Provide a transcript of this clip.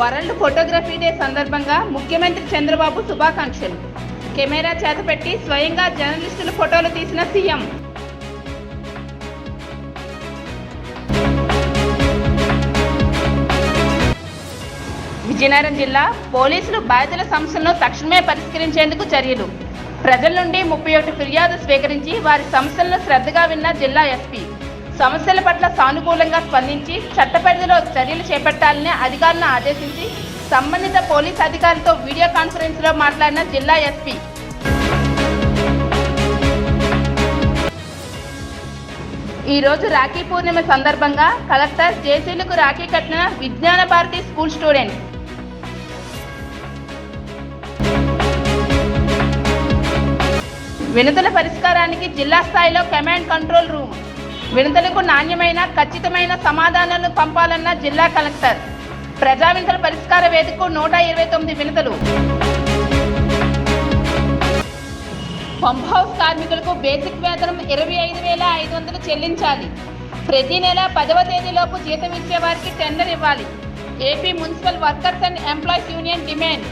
World photography day సందర్భంగా ముఖ్యమంత్రి చంద్రబాబు శుభాకాంక్షలు. కెమెరా చేతపెట్టి స్వయంగా జర్నలిస్టుల ఫోటోలు తీసిన సీఎం. విజయనగరం జిల్లా పోలీసులు బాధితుల సమస్యలను తక్షణమే పరిష్కరించేందుకు చర్యలు. ప్రజల నుండి ముప్పై ఒకటి ఫిర్యాదు స్వీకరించి వారి సమస్యలను శ్రద్ధగా విన్న జిల్లా ఎస్పీ. సమస్యల పట్ల సానుకూలంగా స్పందించి చట్ట పరిధిలో చర్యలు చేపట్టాలని అధికారులను ఆదేశించి సంబంధిత పోలీస్ అధికారులతో వీడియో కాన్ఫరెన్స్లో మాట్లాడిన జిల్లా ఎస్పీ. ఈ రోజు రాఖీ పూర్ణిమ సందర్భంగా కలెక్టర్ జేసీలకు రాఖీ కట్టిన విజ్ఞాన భారతి స్కూల్ స్టూడెంట్. వినతుల పరిష్కారానికి జిల్లా స్థాయిలో కమాండ్ కంట్రోల్ రూమ్. వినతులకు నాణ్యమైన ఖచ్చితమైన సమాధానాలను పంపాలన్న జిల్లా కలెక్టర్. ప్రజా వినతుల పరిష్కార వేదికకు నూట ఇరవై తొమ్మిది వినతులు పంప్ హౌస్ కార్మికులకు బేసిక్ వేతనం ఇరవై ఐదు వేల ఐదు వందలు చెల్లించాలి. ప్రతి నెల పదవ తేదీలోపు జీతం ఇచ్చే వారికి టెండర్ ఇవ్వాలి. AP municipal workers and employees union demand.